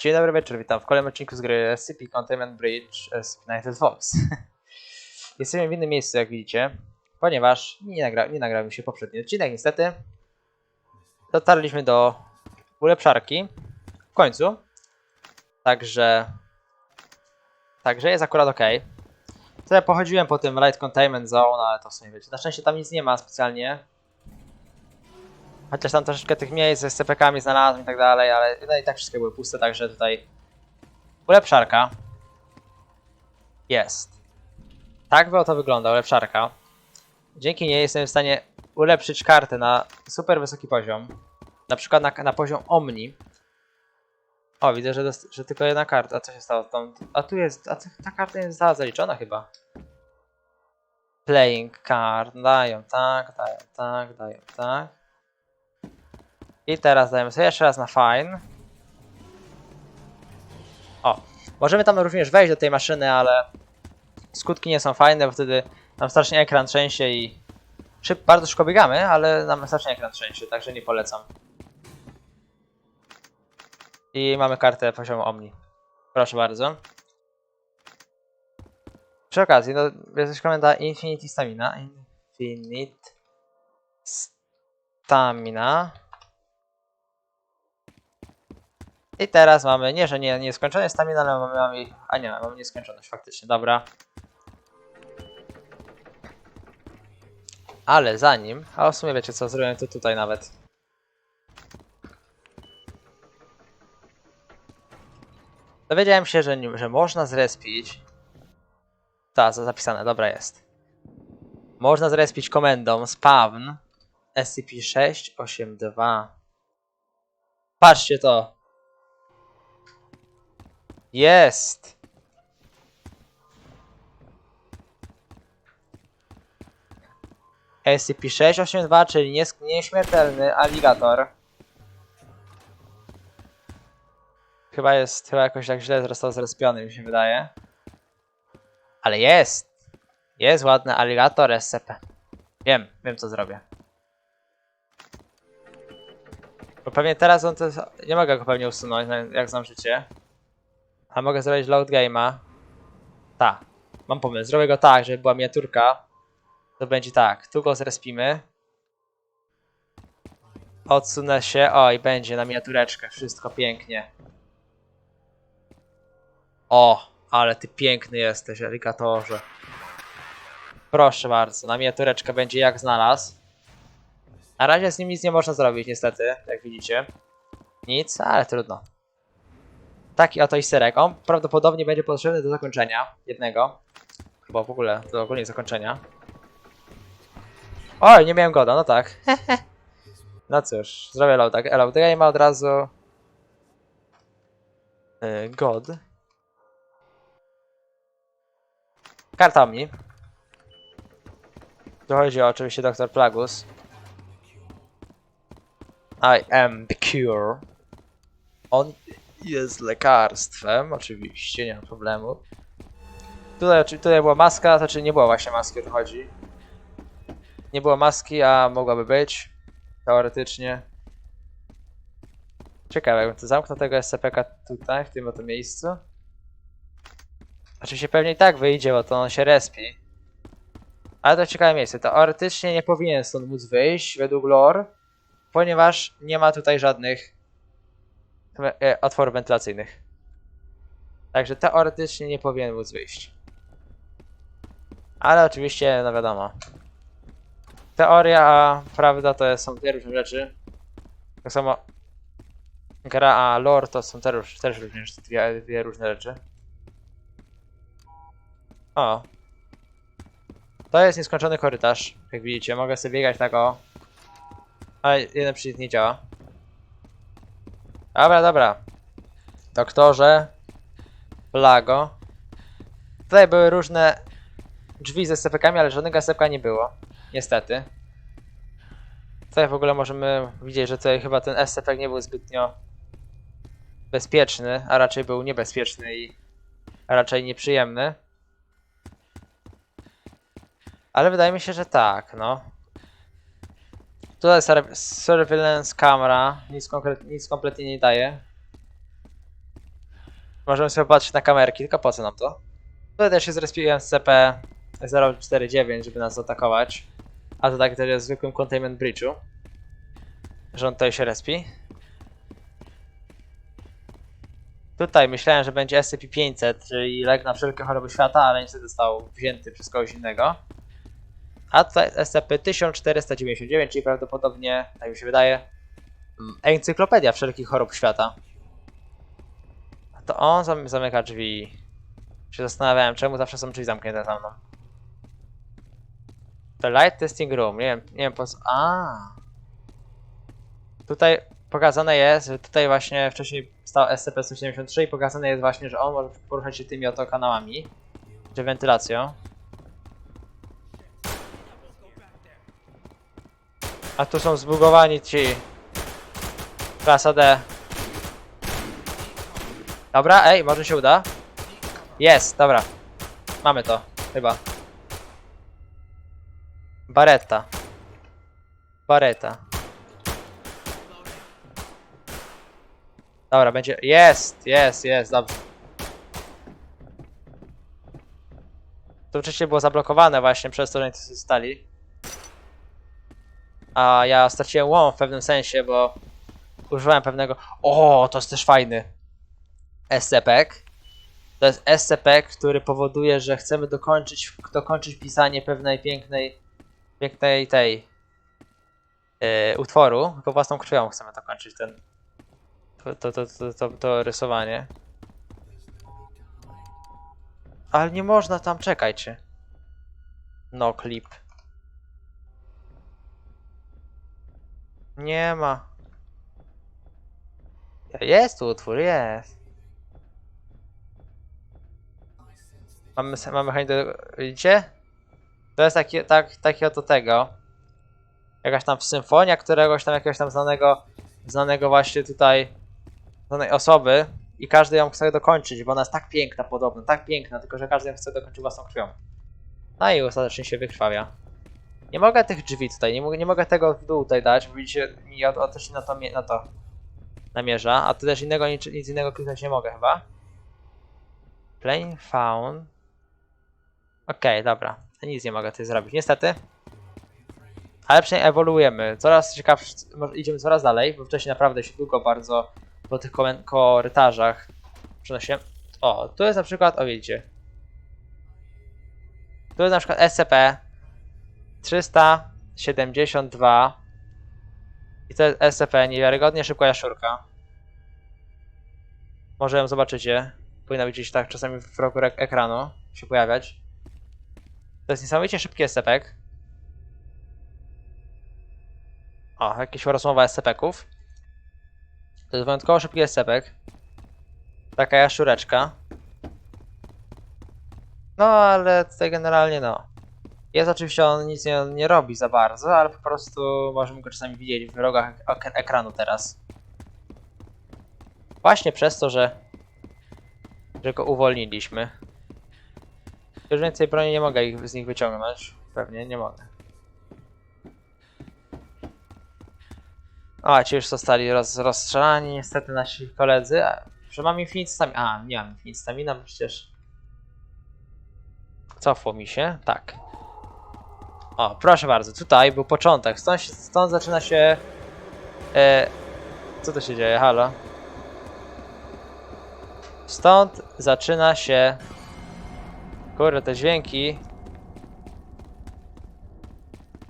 Dzień dobry wieczór, witam w kolejnym odcinku z gry SCP Containment Bridge United Fox. Jesteśmy w innym miejscu, jak widzicie, ponieważ nie, nagra nie nagrał mi się poprzedni odcinek, niestety. Dotarliśmy do ulepszarki w końcu, także także jest akurat ok. Sobie pochodziłem po tym Light Containment Zone, ale to w sumie wiecie, na szczęście tam nic nie ma specjalnie. Chociaż tam troszeczkę tych miejsc z SCP-kami znalazłem i tak dalej, ale no i tak wszystkie były puste, także tutaj ulepszarka jest. Tak by oto wygląda ulepszarka. Dzięki niej jestem w stanie ulepszyć kartę na super wysoki poziom. Na przykład na, na poziom Omni. O, widzę, że, że tylko jedna karta. A co się stało? Tam, a tu jest. A ta karta nie została zaliczona chyba. Playing card. Dają tak, dają tak, dają tak. I teraz dajemy sobie jeszcze raz na fine. O, możemy tam również wejść do tej maszyny, ale skutki nie są fajne, bo wtedy nam strasznie ekran trzęsie i szyb bardzo szybko biegamy, ale nam strasznie ekran trzęsie, także nie polecam. I mamy kartę poziomu Omni. Proszę bardzo. Przy okazji, no, jest komenda Infinity Stamina. Infinite Stamina. I teraz mamy, nie, że nie, nieskończone stamina, ale mamy, mamy, a nie, mamy nieskończoność faktycznie, dobra. Ale zanim, a w sumie wiecie co, zrobiłem to tutaj nawet. Dowiedziałem się, że, że można zrespić. To zapisane, dobra jest. Można zrespić komendą spawn SCP-682. Patrzcie to. Jest! SCP-682, czyli nieśmiertelny aligator. Chyba jest, chyba jakoś tak źle został zrespiony, mi się wydaje. Ale jest! Jest ładny aligator SCP. Wiem, wiem co zrobię. Bo pewnie teraz on to nie mogę go pewnie usunąć, jak znam życie. A mogę zrobić load game'a. Tak. Mam pomysł. Zrobię go tak, żeby była miniaturka. To będzie tak. Tu go zrespimy. Odsunę się. O, i będzie na miniatureczkę. Wszystko pięknie. O, ale ty piękny jesteś, aligatorze. Proszę bardzo. Na miniatureczkę będzie jak znalazł. Na razie z nim nic nie można zrobić, niestety, jak widzicie. Nic, ale trudno. Taki oto isterek. On prawdopodobnie będzie potrzebny do zakończenia jednego. Chyba w ogóle do ogólnie zakończenia. Oj, nie miałem goda, no tak. no cóż, zrobię load, load game'a od razu. Yy, god. Karta mi. Tu chodzi o oczywiście Dr. Plagus. I am the cure. On jest lekarstwem, oczywiście, nie ma problemu. Tutaj, tutaj była maska, znaczy nie było właśnie maski, o to chodzi. Nie było maski, a mogłaby być. Teoretycznie. Ciekawe, jakbym to zamknął tego SCP-ka tutaj, w tym oto miejscu. Oczywiście pewnie i tak wyjdzie, bo to on się respi. Ale to ciekawe miejsce. Teoretycznie nie powinien stąd móc wyjść, według lore, ponieważ nie ma tutaj żadnych otworów wentylacyjnych. Także teoretycznie nie powinien móc wyjść. Ale oczywiście, no wiadomo. Teoria, a prawda to są dwie różne rzeczy. Tak samo gra, a lore to są też, też również dwie, dwie różne rzeczy. O. To jest nieskończony korytarz. Jak widzicie, mogę sobie biegać tak o. Ale jeden przycisk nie działa. Dobra, dobra. Doktorze. Blago. Tutaj były różne drzwi ze SCP-kami, ale żadnego SCP nie było. Niestety. Tutaj w ogóle możemy widzieć, że tutaj chyba ten SCP nie był zbytnio bezpieczny, a raczej był niebezpieczny i raczej nieprzyjemny. Ale wydaje mi się, że tak, no. Tutaj sur- surveillance camera nic, nic kompletnie nie daje. Możemy sobie patrzeć na kamerki, tylko po co nam to? Tutaj też się zrespiłem SCP-049, żeby nas atakować. A to tak też jest w zwykłym containment breachu. Że on tutaj się respi. Tutaj myślałem, że będzie SCP-500, czyli lek na wszelkie choroby świata, ale niestety został wzięty przez kogoś innego. A tutaj SCP-1499, czyli prawdopodobnie, tak mi się wydaje, mm, encyklopedia wszelkich chorób świata. A to on zam zamyka drzwi. Się zastanawiałem, czemu zawsze są drzwi zamknięte za mną. The light testing room, nie wiem, nie wiem po co. A. Tutaj pokazane jest, że tutaj właśnie wcześniej stał SCP-173 i pokazane jest właśnie, że on może poruszać się tymi oto kanałami, czy wentylacją. A tu są zbugowani ci. Klasa D. Dobra, ej, może się uda. Jest, dobra. Mamy to, chyba. Baretta. Baretta. Dobra, będzie. Jest, jest, jest, dobrze. To wcześniej było zablokowane właśnie przez to, że oni tu stali. A ja straciłem łom w pewnym sensie, bo używałem pewnego. O, to jest też fajny. SCP. To jest SCP, który powoduje, że chcemy dokończyć, dokończyć pisanie pewnej pięknej, pięknej tej yy, utworu. Tylko własną krwią chcemy dokończyć ten, to, to, to, to, to, rysowanie. Ale nie można tam, czekajcie. No clip. Nie ma. Jest utwór, jest. Mamy, mamy chęć do... Widzicie? To jest taki, tak, taki oto tego. Jakaś tam symfonia któregoś tam, jakiegoś tam znanego, znanego właśnie tutaj, znanej osoby. I każdy ją chce dokończyć, bo ona jest tak piękna podobno, tak piękna, tylko że każdy ją chce dokończyć własną krwią. No i ostatecznie się wykrwawia. Nie mogę tych drzwi tutaj, nie mogę, nie mogę tego w dół tutaj dać, bo widzicie, mi o, o na to, na to namierza, a tu też innego, nic, nic innego kliknąć nie mogę chyba. Plane found. Okej, dobra. Nic nie mogę tutaj zrobić, niestety. Ale przynajmniej ewoluujemy. Coraz ciekawsze, może idziemy coraz dalej, bo wcześniej naprawdę się długo bardzo po tych korytarzach przenosiłem. O, tu jest na przykład, o widzicie. Tu jest na przykład SCP 372 i to jest SCP, niewiarygodnie szybka jaszczurka. Może ją zobaczycie. Powinna być gdzieś tak czasami w rogu ek- ekranu się pojawiać. To jest niesamowicie szybki SCP. O, jakieś rozmowa SCP-ków. To jest wyjątkowo szybki SCP. Taka jaszczureczka. No, ale tutaj generalnie no. Jest oczywiście on nic nie, nie robi za bardzo, ale po prostu możemy go czasami widzieć w rogach ek ekranu teraz. Właśnie przez to, że, że go uwolniliśmy. Już więcej broni nie mogę ich, z nich wyciągnąć. Pewnie nie mogę. O, ci już zostali roz, rozstrzelani niestety nasi koledzy. A, Że mam infinite stamina. A, nie mam infinite stamina, przecież... Cofło mi się, tak. O, proszę bardzo, tutaj był początek. Stąd, się, stąd zaczyna się. E, co to się dzieje? Halo? Stąd zaczyna się. Kurde, te dźwięki.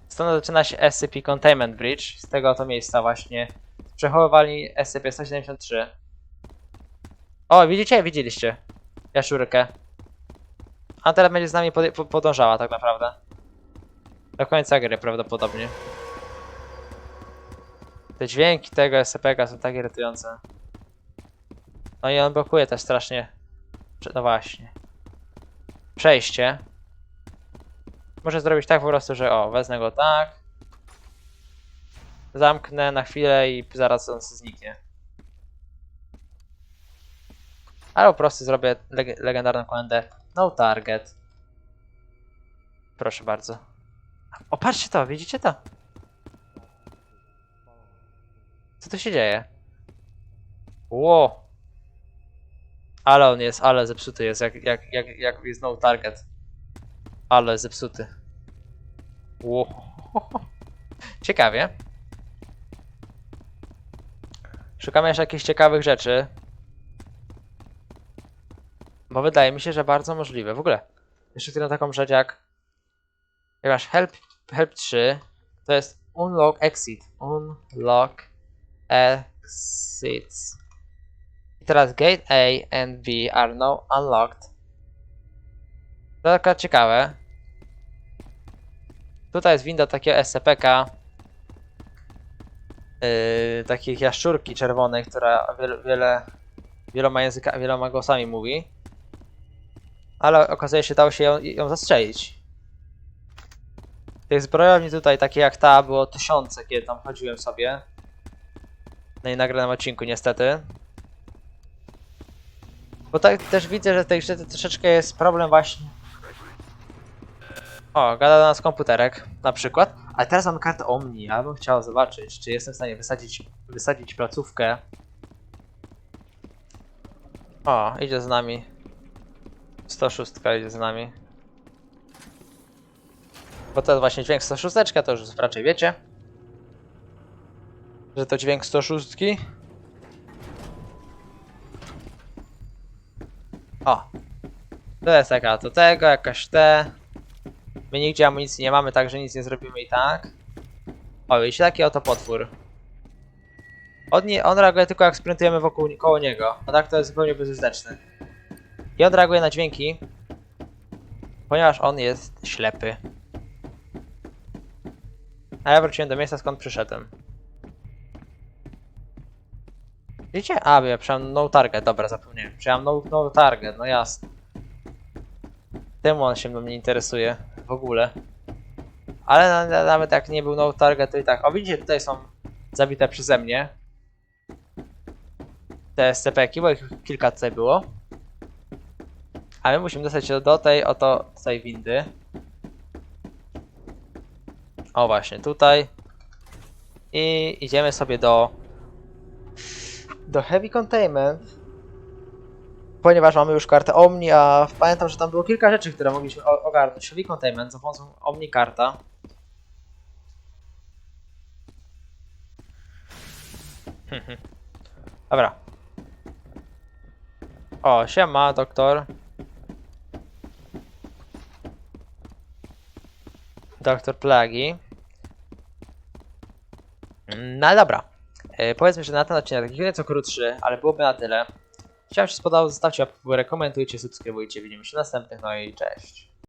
Stąd zaczyna się SCP Containment Bridge. Z tego oto miejsca właśnie przechowywali SCP-173. O, widzicie? Widzieliście. Jaszczurkę. A teraz będzie z nami pod, po- podążała tak naprawdę. Do końca gry prawdopodobnie. Te dźwięki tego SCP są tak irytujące. No i on blokuje też strasznie. No właśnie. Przejście. Może zrobić tak po prostu, że o, wezmę go tak. Zamknę na chwilę i zaraz on zniknie. Ale po prostu zrobię leg legendarną komendę No target. Proszę bardzo. O, patrzcie to, widzicie to? Co tu się dzieje? Ło! Ale on jest, ale zepsuty jest, jak, jak, jak, jak jest no target. Ale zepsuty. Ło. Ciekawie. Szukamy jeszcze jakichś ciekawych rzeczy. Bo wydaje mi się, że bardzo możliwe. W ogóle, jeszcze tylko taką rzecz jak... Jak masz help, help 3, to jest unlock exit. Unlock exits. I teraz gate A and B are now unlocked. To taka ciekawe. Tutaj jest winda takiego SCP-ka. Yy, takich jaszczurki czerwonej, która wiele, wiele, wieloma języka, wieloma głosami mówi. Ale okazuje się, dało się ją, ją zastrzelić. Tych zbrojowni tutaj, takie jak ta, było tysiące, kiedy tam chodziłem sobie. No i nagranym odcinku, niestety. Bo tak też widzę, że w tej grze troszeczkę jest problem właśnie. O, gada do nas komputerek, na przykład. Ale teraz mam kartę Omni, ja bym chciał zobaczyć, czy jestem w stanie wysadzić, wysadzić placówkę. O, idzie z nami. 106 idzie z nami. Bo to właśnie dźwięk 106, to już raczej wiecie. Że to dźwięk 106. O! To jest taka do tego, jakaś te. My nigdzie amunicji nie mamy, także nic nie zrobimy i tak. O, i taki oto potwór. On, nie, on reaguje tylko jak sprintujemy wokół koło niego, a tak to jest zupełnie bezużyteczny. I on reaguje na dźwięki, ponieważ on jest ślepy. A ja wróciłem do miejsca skąd przyszedłem. Widzicie? A, ja przyjąłem no target, dobra, zapomniałem. Przyjąłem no, no target, no jasne. Temu on się mnie interesuje w ogóle. Ale na, na, nawet jak nie był no target, to i tak. O, widzicie, tutaj są zabite przeze mnie. Te SCP-ki, bo ich kilka tutaj było. A my musimy dostać się do tej oto tej windy. O właśnie, tutaj. I idziemy sobie do do Heavy Containment. Ponieważ mamy już kartę Omni, a pamiętam, że tam było kilka rzeczy, które mogliśmy ogarnąć. Heavy Containment za pomocą Omni karta. Dobra. O, siema, doktor. Doktor Plagi. No dobra. E, powiedzmy, że na ten odcinek taki nieco krótszy, ale byłoby na tyle. Chciałem się spodobał, zostawcie łapkę w górę, komentujcie, subskrybujcie, widzimy się w następnych, no i cześć.